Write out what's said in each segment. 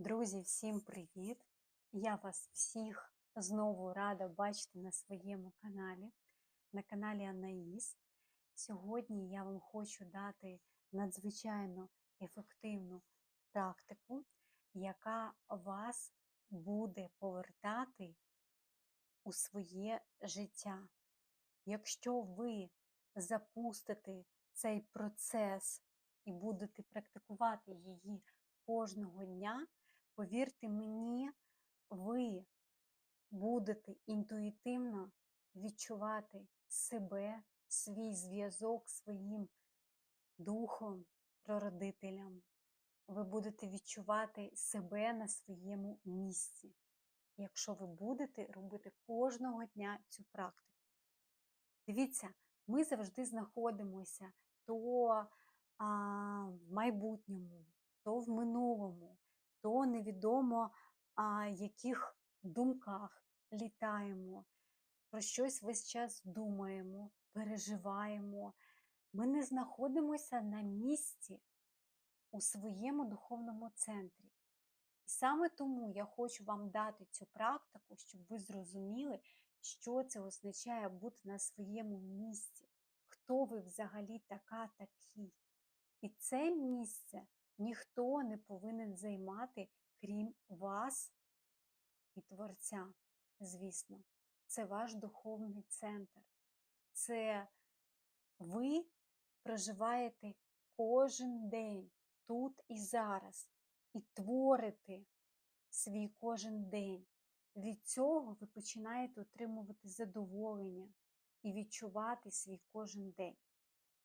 Друзі, всім привіт! Я вас всіх знову рада бачити на своєму каналі, на каналі Анаїс. Сьогодні я вам хочу дати надзвичайно ефективну практику, яка вас буде повертати у своє життя. Якщо ви запустите цей процес і будете практикувати її кожного дня, повірте мені, ви будете інтуїтивно відчувати себе, свій зв'язок своїм духом, прародителям. Ви будете відчувати себе на своєму місці, якщо ви будете робити кожного дня цю практику. Дивіться, ми завжди знаходимося то а, в майбутньому, то в минулому, то невідомо а, яких думках літаємо, про щось весь час думаємо, переживаємо. Ми не знаходимося на місці у своєму духовному центрі. І саме тому я хочу вам дати цю практику, щоб ви зрозуміли, що це означає бути на своєму місці, хто ви взагалі така такий. І це місце ніхто не повинен займати, крім вас і Творця, звісно. Це ваш духовний центр. Це ви проживаєте кожен день тут і зараз, і творите свій кожен день. Від цього ви починаєте отримувати задоволення і відчувати свій кожен день.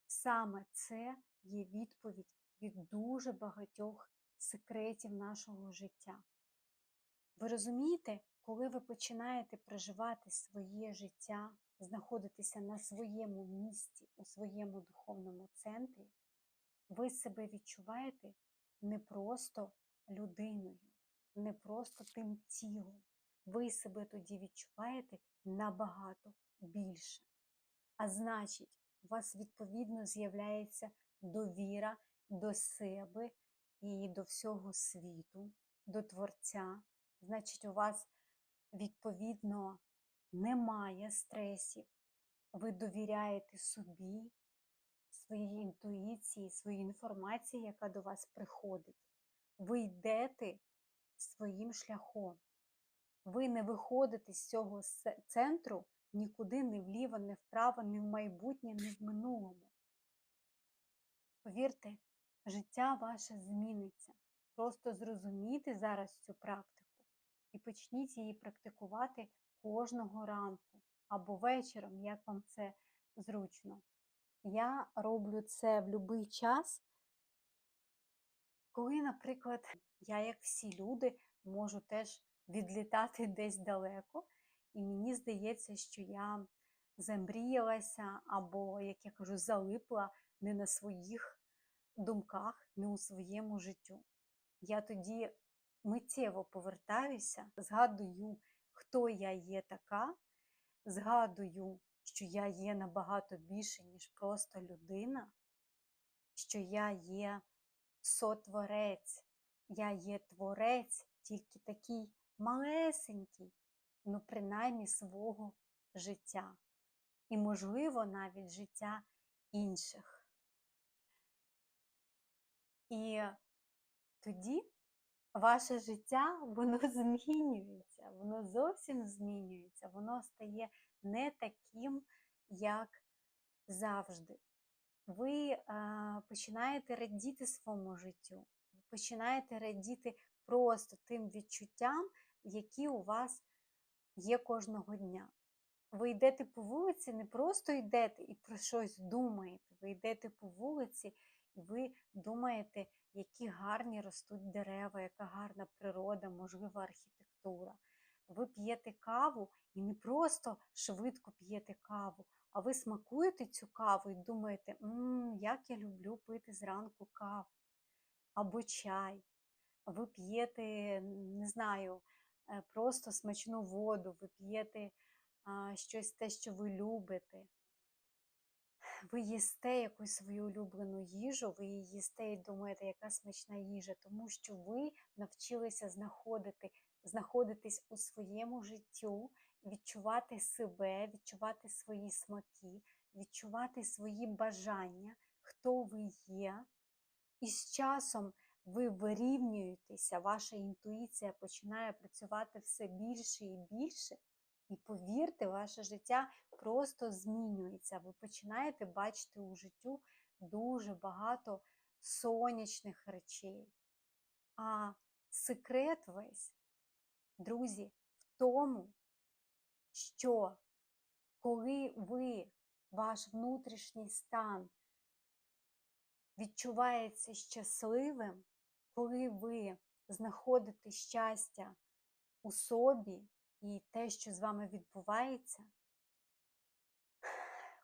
Саме це є відповідь від дуже багатьох секретів нашого життя. Ви розумієте, коли ви починаєте проживати своє життя, знаходитися на своєму місці, у своєму духовному центрі, ви себе відчуваєте не просто людиною, не просто тим тілом. Ви себе тоді відчуваєте набагато більше. А значить, у вас відповідно з'являється довіра до себе і до всього світу, до Творця. Значить, у вас відповідно немає стресів, ви довіряєте собі, своїй інтуїції, своїй інформації, яка до вас приходить. Ви йдете своїм шляхом. Ви не виходите з цього центру нікуди не вліво, не вправо, не в майбутнє, не в минулому. Повірте, життя ваше зміниться. Просто зрозумійте зараз цю практику і почніть її практикувати кожного ранку або вечором, як вам це зручно. Я роблю це в будь-який час, коли, наприклад, я, як всі люди, можу теж відлітати десь далеко, і мені здається, що я замріялася, або, як я кажу, залипла не на своїх думках, не у своєму життю. Я тоді миттєво повертаюся, згадую, хто я є така, згадую, що я є набагато більше, ніж просто людина, що я є сотворець, я є творець, тільки такий малесенький, ну, принаймні свого життя. І, можливо, навіть життя інших. І тоді ваше життя, воно змінюється, воно зовсім змінюється, воно стає не таким, як завжди. Ви а, починаєте радіти своєму життю, ви починаєте радіти просто тим відчуттям, які у вас є кожного дня. Ви йдете по вулиці, не просто йдете і про щось думаєте, ви йдете по вулиці і ви думаєте, які гарні ростуть дерева, яка гарна природа, можлива архітектура. Ви п'єте каву і не просто швидко п'єте каву, а ви смакуєте цю каву і думаєте, мм, як я люблю пити зранку каву або чай. Ви п'єте, не знаю, е, просто смачну воду, ви п'єте щось те, що ви любите. Ви їсте якусь свою улюблену їжу, ви її їсте і думаєте, яка смачна їжа, тому що ви навчилися знаходити, знаходитись у своєму життю, відчувати себе, відчувати свої смаки, відчувати свої бажання, хто ви є. І з часом ви вирівнюєтеся, ваша інтуїція починає працювати все більше і більше. І повірте, ваше життя просто змінюється. Ви починаєте бачити у життю дуже багато сонячних речей. А секрет весь, друзі, в тому, що коли ви, ваш внутрішній стан відчувається щасливим, коли ви знаходите щастя у собі і те, що з вами відбувається,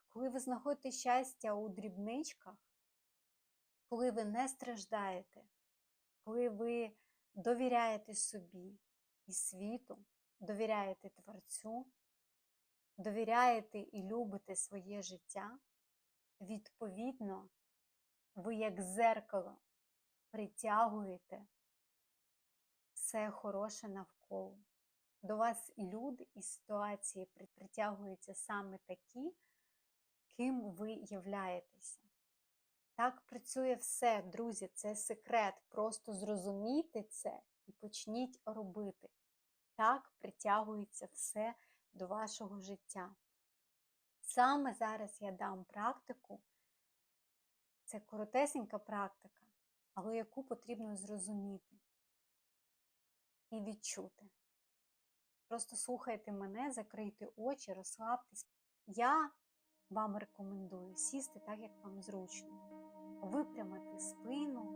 коли ви знаходите щастя у дрібничках, коли ви не страждаєте, коли ви довіряєте собі і світу, довіряєте Творцю, довіряєте і любите своє життя, відповідно, ви як зеркало притягуєте все хороше навколо. До вас люди, і ситуації притягуються саме такі, ким ви являєтеся. Так працює все, друзі, це секрет. Просто зрозумійте це і почніть робити. Так притягується все до вашого життя. Саме зараз я дам практику, це коротесенька практика, але яку потрібно зрозуміти і відчути. Просто слухайте мене, закрийте очі, розслабтесь. Я вам рекомендую сісти так, як вам зручно, випрямити спину,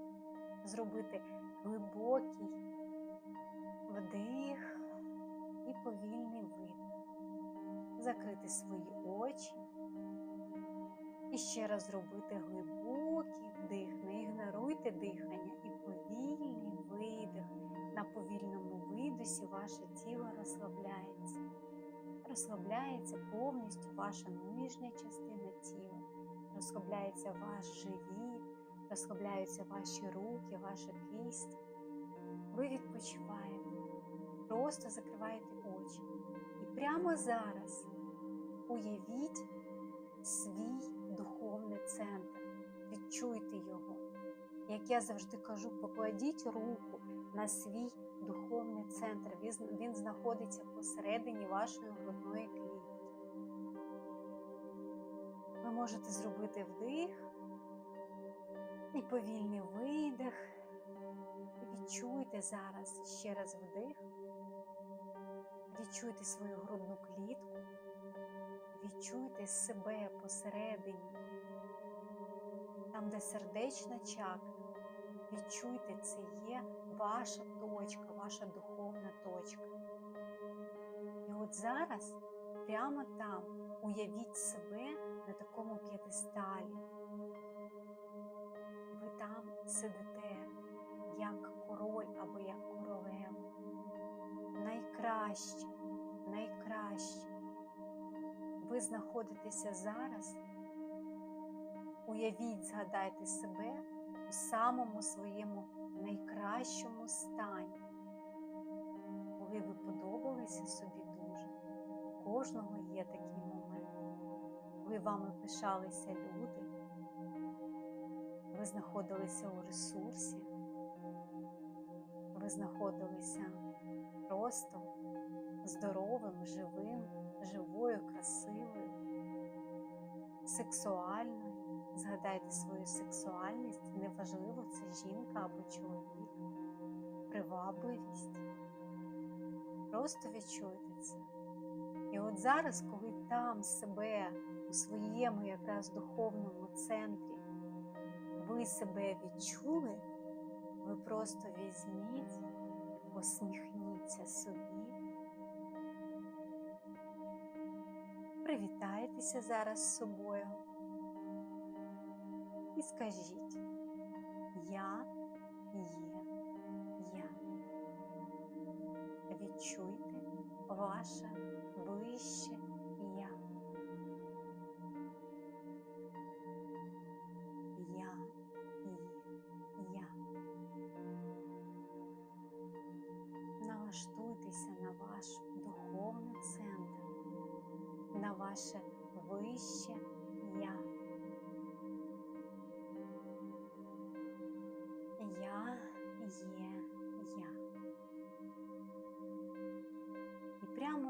зробити глибокий вдих і повільний видих, закрити свої очі і ще раз зробити глибокий вдих. Розслабляється повністю ваша нижня частина тіла, розслабляється ваш живіт, розслабляються ваші руки, ваша кисть. Ви відпочиваєте, просто закриваєте очі. І прямо зараз уявіть свій духовний центр, відчуйте його. Як я завжди кажу, покладіть руку на свій духовний центр. Він знаходиться посередині вашої грудної клітки. Ви можете зробити вдих і повільний видих. Відчуйте зараз ще раз вдих. Відчуйте свою грудну клітку, відчуйте себе посередині, там, де сердечна чакра. Відчуйте, це є ваша точка, ваша духовна точка. І от зараз, прямо там, уявіть себе на такому п'ятисталі. Ви там сидите, як король або як королева. Найкраще, найкраще. Ви знаходитеся зараз. Уявіть, згадайте себе у самому своєму найкращому стані, подобалися собі дуже. У кожного є такий момент, коли вами пишалися люди, ви знаходилися у ресурсі, ви знаходилися просто здоровим, живим, живою, красивою, сексуальною. Згадайте свою сексуальність, неважливо, це жінка або чоловік, привабливість. Просто відчуйте це. І от зараз, коли там себе у своєму якраз духовному центрі ви себе відчули, ви просто візьміть, посміхніться собі. Привітайтеся зараз з собою і скажіть Я є відчуйте ваше вище я. Я і я. Налаштуйтеся на ваш духовний центр, на ваше вище я. Я є.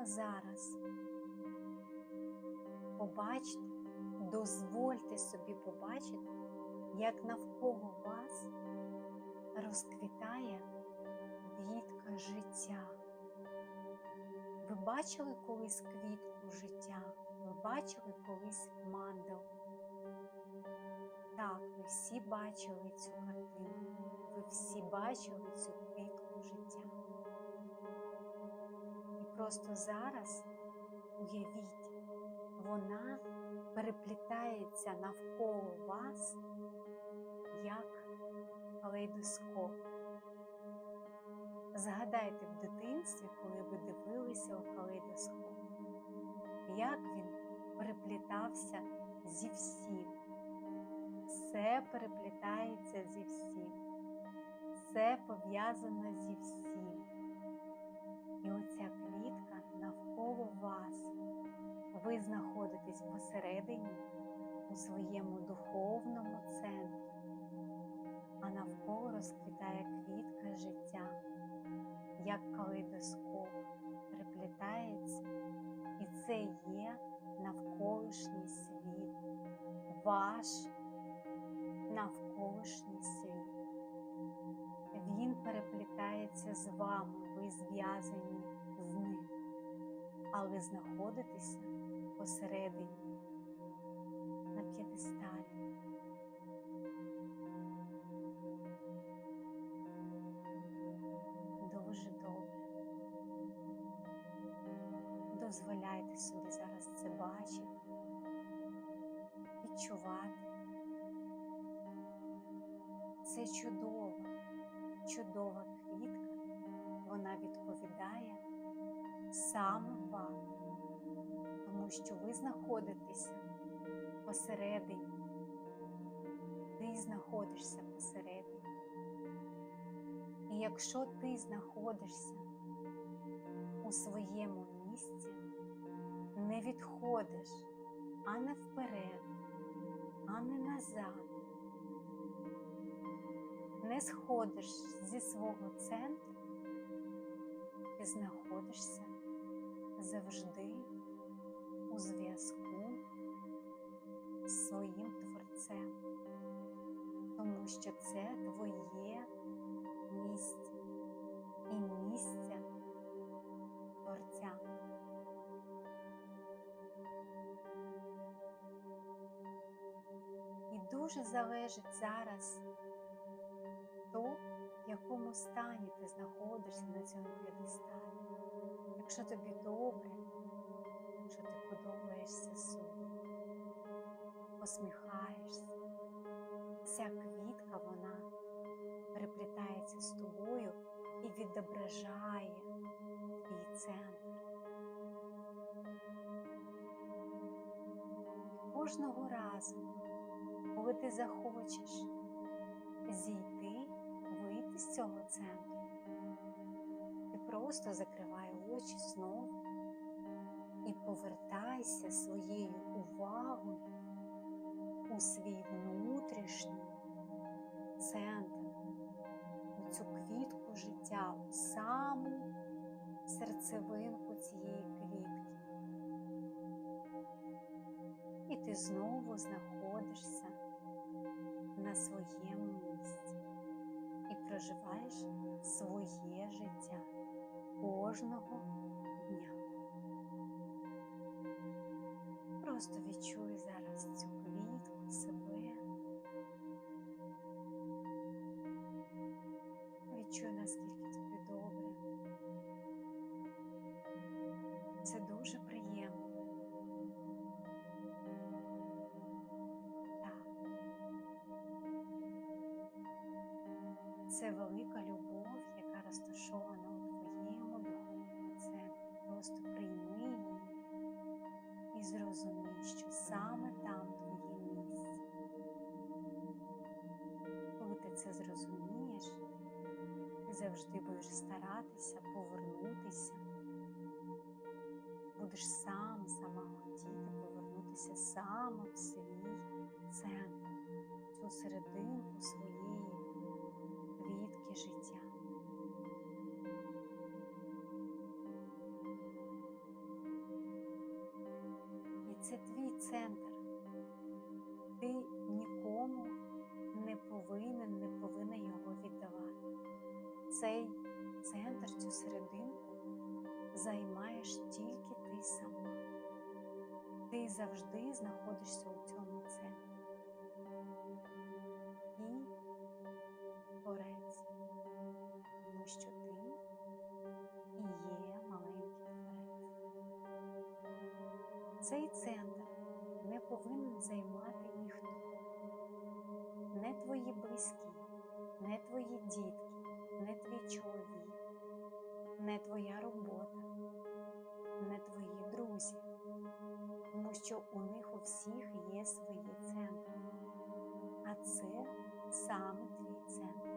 Зараз побачте, дозвольте собі побачити, як навколо вас розквітає квітка життя. Ви бачили колись квітку життя? Ви бачили колись мандал? Так, ви всі бачили цю картину, ви всі бачили цю квітку життя. Просто зараз уявіть, вона переплітається навколо вас, як калейдоскоп. Згадайте в дитинстві, коли ви дивилися у калейдоскоп, як він переплітався зі всім. Все переплітається зі всім, все пов'язано зі всім. Посередині у своєму духовному центрі, а навколо розквітає квітка життя, як калейдоскоп переплітається, і це є навколишній світ, ваш навколишній світ. Він переплітається з вами, ви зв'язані з ним, але знаходитеся посередині на. Дуже добре. Дозволяйте собі зараз це бачити, відчувати. Це чудова, чудова квітка, вона відповідає саме вам тому що ви знаходитеся посередині, ти знаходишся посередині. І якщо ти знаходишся у своєму місці, не відходиш а не вперед, а не назад, не сходиш зі свого центру, ти знаходишся завжди у зв'язку що це твоє місце і місце творця. І дуже залежить зараз то, в якому стані ти знаходишся на цьому п'єдесталі. Якщо тобі добре, що ти подобаєшся собі, посміхаєшся. Ця квітка вона переплітається з тобою і відображає твій центр. І кожного разу, коли ти захочеш зійти, вийти з цього центру, ти просто закривай очі знову і повертайся своєю увагою у свій внутрішній центр, у цю квітку життя, у саму серцевинку цієї квітки. І ти знову знаходишся на своєму місці і проживаєш своє життя кожного дня. Просто відчуй Відчуй, наскільки тобі добре. Це дуже приємно. Так. Це велика любов, яка розташована у твоєму духовному центрі. Просто прийми її і зрозумій, що саме там твоє місце. Коли ти це зрозумієш, завжди будеш старатися повернутися, будеш сам сама хотіти повернутися саме в свій центр, цю серединку своєї квітки життя. І це твій центр. Ти Цей центр, цю серединку займаєш тільки ти сама. Ти завжди знаходишся у цьому центрі. Саме твій центр.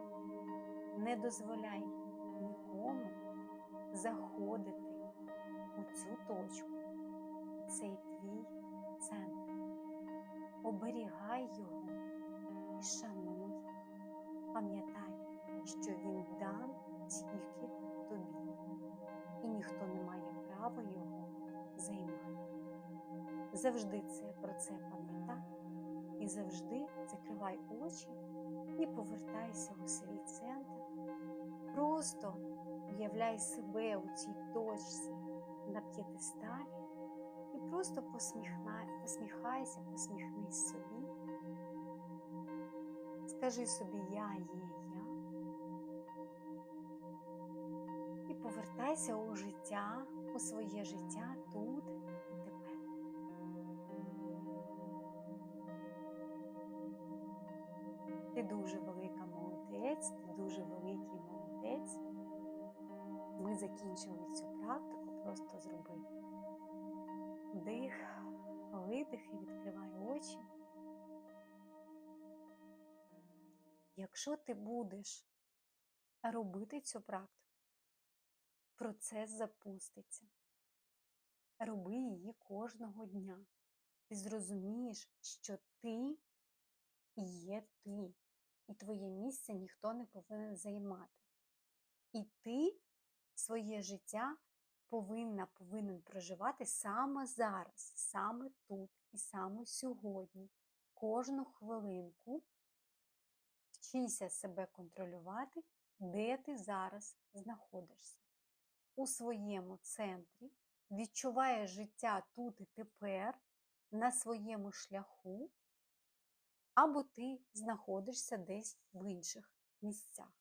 Не дозволяй нікому заходити у цю точку, цей твій центр. Оберігай його і шануй. Пам'ятай, що він дан тільки тобі, і ніхто не має права його займати. Завжди це про це пам'ятай і завжди закривай очі і повертайся у свій центр. Просто уявляй себе у цій точці на п'єдесталі і просто посміхайся, посміхнись собі. Скажи собі Я є я. І повертайся у життя, у своє життя тут дуже велика молодець, ти дуже великий молодець. Ми закінчили цю практику, просто зроби вдих, видих і відкривай очі. Якщо ти будеш робити цю практику, процес запуститься. Роби її кожного дня. Ти зрозумієш, що ти є ти, і твоє місце ніхто не повинен займати. І ти своє життя повинна, повинен проживати саме зараз, саме тут і саме сьогодні, кожну хвилинку. Вчися себе контролювати, де ти зараз знаходишся. У своєму центрі відчуваєш життя тут і тепер на своєму шляху, або ти знаходишся десь в інших місцях.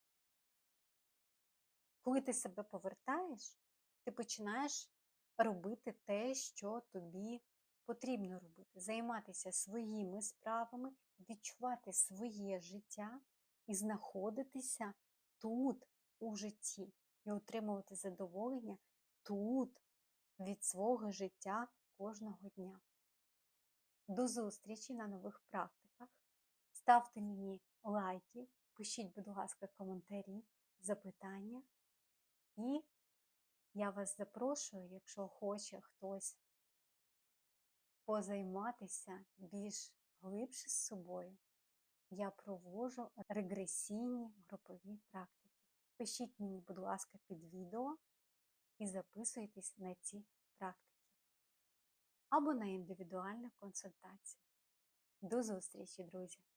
Коли ти себе повертаєш, ти починаєш робити те, що тобі потрібно робити, займатися своїми справами, відчувати своє життя і знаходитися тут у житті, і отримувати задоволення тут від свого життя кожного дня. До зустрічі на нових практиках. Ставте мені лайки, пишіть, будь ласка, коментарі, запитання. І я вас запрошую, якщо хоче хтось позайматися більш глибше з собою, я проводжу регресійні групові практики. Пишіть мені, будь ласка, під відео і записуйтесь на ці практики або на індивідуальну консультацію. До зустрічі, друзі!